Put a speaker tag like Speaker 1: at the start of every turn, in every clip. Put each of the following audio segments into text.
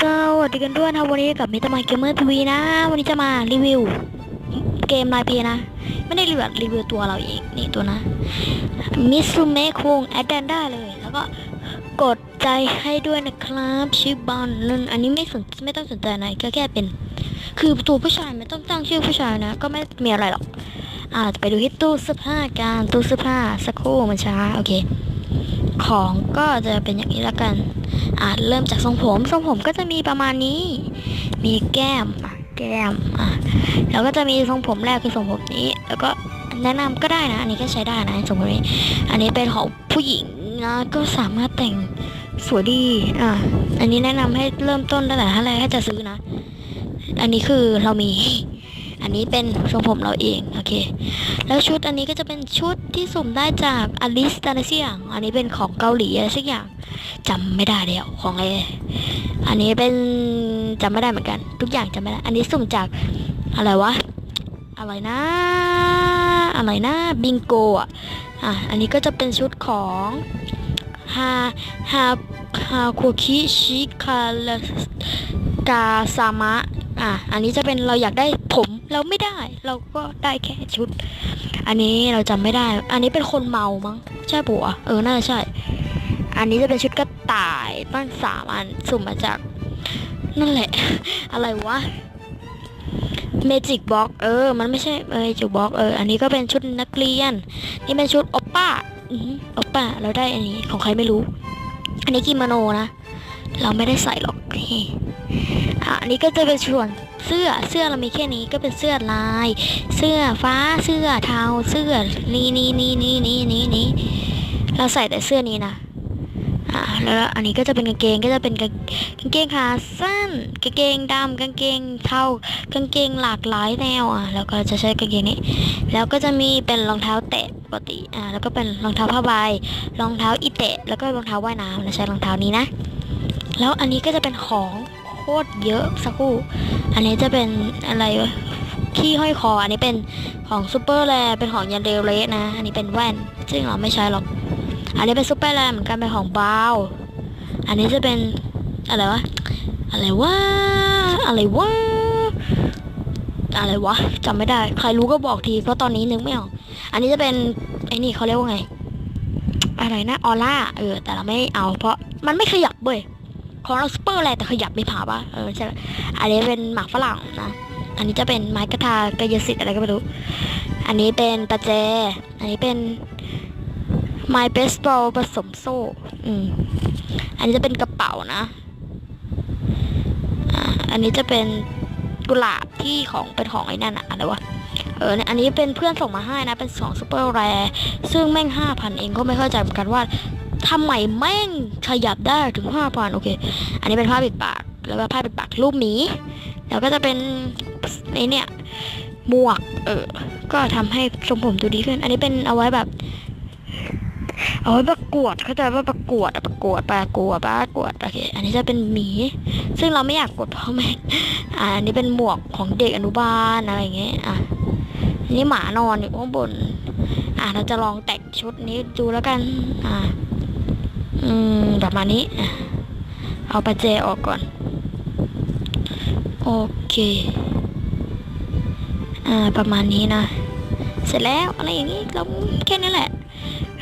Speaker 1: สวัสดีกันด้วยนะวันนี้กับมิตรมาเกมเมอร์ทีวีนะ วันนี้จะมารีวิว เกมไลน์เพย์นะ ไม่ได้รีวิวรีวิวตัวเราเองนี่ตัวนะมิสุเมะคุงแอดแดนได้เลย แล้วก็กดใจให้ด้วยนะครับชื่อบอลนั่นอันนี้ไม่สนไม่ต้องสนใจนะก็แค่เป็น คือตัวผู้ชายไม่ต้องตั้งชื่อผู้ชายนะ ก็ไม่มีอะไรหรอกอ่าไปดูที่ตู้เสื้อผ้ากันตู้เสื้อผ้าสักครู่มันช้าโอเค ของก็จะเป็นอย่างนี้ละกัน อะเริ่มจากทรงผม ทรงผมก็จะมีประมาณนี้ มีแก้มแก้มอะแล้วก็จะมีทรงผมแรกคือทรงผมนี้ แล้วก็แนะนำก็ได้นะ อันนี้ก็ใช้ได้นะทรงผมนี้ อันนี้เป็นของผู้หญิงนะก็สามารถแต่งสวยดี อะอันนี้แนะนำให้เริ่มต้นตั้งแต่ถ้าแรกถ้าจะซื้อนะ อันนี้คือเรามี อันนี้เป็นทรงผมเราเอง โอเค แล้วชุดอันนี้ก็จะเป็นชุดที่สุ่มได้จากอลิสตาเนเซียงอันนี้เป็นของเกาหลีอะไรสักอย่างจำไม่ได้แล้วของอะไรอันนี้เป็นจำไม่ได้เหมือนกัน ทุกอย่างจำไม่ได้ อันนี้สุ่มจากอะไรวะอะไรนะอะไรนะบิงโกอะอะ อันนี้ก็จะเป็นชุดของฮาฮาฮาคุคิชิคาลกาซามะ อะ อันนี้จะเป็นเราอยากได้ผม เราไม่ได้ เราก็ได้แค่ชุด อันนี้เราจำไม่ได้ อันนี้เป็นคนเมามั้ง ใช่ปะวะเออ น่าจะใช่ อันนี้จะเป็นชุดกระต่ายตั้งสามอันสุ่มมาจาก นั่นแหละ อะไรวะเมจิกบ็อกเออ มันไม่ใช่เมจิกบ็อกเออ อันนี้ก็เป็นชุดนักเรียน นี่เป็นชุดโอปป้าอือโอปป้า เราได้อันนี้ของใครไม่รู้ อันนี้กิโมโนนะ เราไม่ได้ใส่หรอกอันนี้ก็จะเป็นส่วน เสื้อเสื้อเรามีแค่นี้ก็เป็นเสื้อลาย เสื้อฟ้าเสื้อเทาเสื้อนี่นี่นี่นี่นี่นี่นี่เราใส่แต่เสื้อนี้นะอ่าแล้วอันนี้ก็จะเป็นกางเกงก็จะเป็นกางเกงขาสั้นกางเกงดำกางเกงเทากางเกงหลากหลายแนวอะแล้วก็จะใช้กางเกงนี้ แล้วก็จะมีเป็นรองเท้าแตะปกติอ่าแล้วก็เป็นรองเท้าผ้าใบรองเท้าอีเตะแล้วก็รองเท้าว่ายน้ำเราใช้รองเท้านี้นะแล้วอันนี้ก็จะเป็นของ คตรเยอะสักครู่อันนี้จะเป็นอะไรวะที่ห้อยคอ อันนี้เป็นของซูเปอร์แลเป็นของยันเดลเลสนะ อันนี้เป็นแว่นซึ่งเราไม่ใช้หรอก อันนี้เป็นซูเปอร์แลเหมือนกันเป็นของบาวอันนี้จะเป็นอะไรวะ อะไรวะ อะไรวะ อะไรวะจำไม่ได้ ใครรู้ก็บอกทีเพราะตอนนี้นึกไม่ออก อันนี้จะเป็นไอ้นี่เขาเรียกว่าไง อะไรนะออร่า เออ แต่เราไม่เอาเพราะมันไม่ขยับเว้ย ของเราซูเปอร์แลแต่ขยับไม่ผ่าปะเออใช่อันนี้เป็นหมากฝรั่งนะ อันนี้จะเป็นไม้กระทากายสิทธิ์อะไรก็ไม่รู้ อันนี้เป็นประแจ อันนี้เป็นไม้เบสบอลผสมโซ่ อืม อันนี้จะเป็นกระเป๋านะ อันนี้จะเป็นกุหลาบที่ของเป็นของไอ้นั่นอะอะไรวะ เอออันนี้เป็นเพื่อนส่งมาให้นะ เป็นสองซูเปอร์แรซึ่งแม่งห้าพันเองก็ไม่เข้าใจเหมือนกันว่า ทำไมแม่งขยับได้ถึงห้าพันโอเค อันนี้เป็นผ้าปิดปาก แล้วก็ผ้าปิดปากรูปหมี แล้วก็จะเป็นไอเนี่ยหมวก เออ ก็ทำให้ทรงผมดูดีขึ้น อันนี้เป็นเอาไว้แบบ เอาไว้ประกวด เข้าใจว่าประกวดประกวดประกวดประกวด โอเค อันนี้จะเป็นหมี ซึ่งเราไม่อยากกดเพราะแม่งอันนี้เป็นหมวกของเด็กอนุบาลอะไรอย่างเงี้ย อะอันนี้หมานอนอยู่ข้างบน อะเราจะลองแต่งชุดนี้ดูแล้วกัน อ่า อืมประมาณนี้ เอาประแจออกก่อน โอเค อ่า ประมาณนี้นะ เสร็จแล้วอะไรอย่างนี้เราแค่นี้แหละ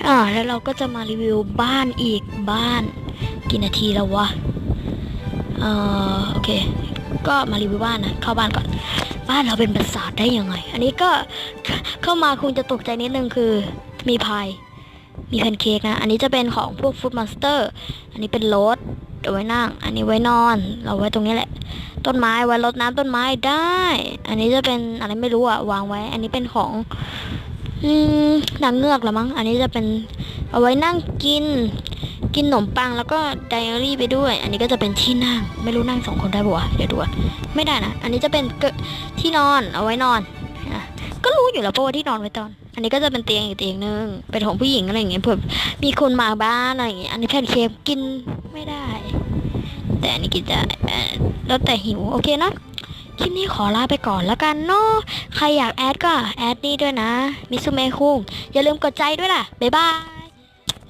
Speaker 1: อ่า แล้วเราก็จะมารีวิวบ้านอีกบ้าน กี่นาทีแล้ววะ เอ่อ โอเค ก็มารีวิวบ้านนะ เข้าบ้านก่อน บ้านเราเป็นปราสาทได้ยังไง อันนี้ก็เข้ามาคุณจะตกใจนิดนึงคือมีพาย มีแพนเค้กนะ อันนี้จะเป็นของพวกฟู้ดมอนสเตอร์ อันนี้เป็นรถเอาไว้นั่ง อันนี้ไว้นอน เราไว้ตรงนี้แหละ ต้นไม้ไว้รดน้ำต้นไม้ได้ อันนี้จะเป็นอะไรไม่รู้อะวางไว้ อันนี้เป็นของอืมนางเงือกละมั้ง อันนี้จะเป็นเอาไว้นั่งกิน กินขนมปังแล้วก็ไดอารี่ไปด้วย อันนี้ก็จะเป็นที่นั่ง ไม่รู้นั่งสองคนได้ปะวะเดี๋ยวดูก่อนไม่ได้นะ อันนี้จะเป็นที่นอนเอาไว้นอนอะก็รู้อยู่แล้วปะว่าที่นอนไว้ตอน อันนี้ก็จะเป็นเตียงอีกเตียงหนึ่งเป็นของผู้หญิงอะไรอย่างเงี้ยเผื่อมีคนมาบ้านอะไรอย่างเงี้ยอันนี้แพนเค้กกินไม่ได้ แต่อันนี้กินได้แล้วแต่หิวโอเคนะคลิปนี้ขอลาไปก่อนแล้วกันเนาะใครอยากแอดก็แอดนี่ด้วยนะมิซุเมคุงอย่าลืมกดใจด้วยล่ะบ๊ายบาย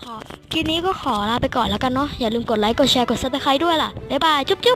Speaker 1: ขอคลิปนี้ก็ขอลาไปก่อนแล้วกันเนาะอย่าลืมกดไลค์กดแชร์กดซับสไครต์ด้วยล่ะบ๊ายบายจุ๊บจุ๊บ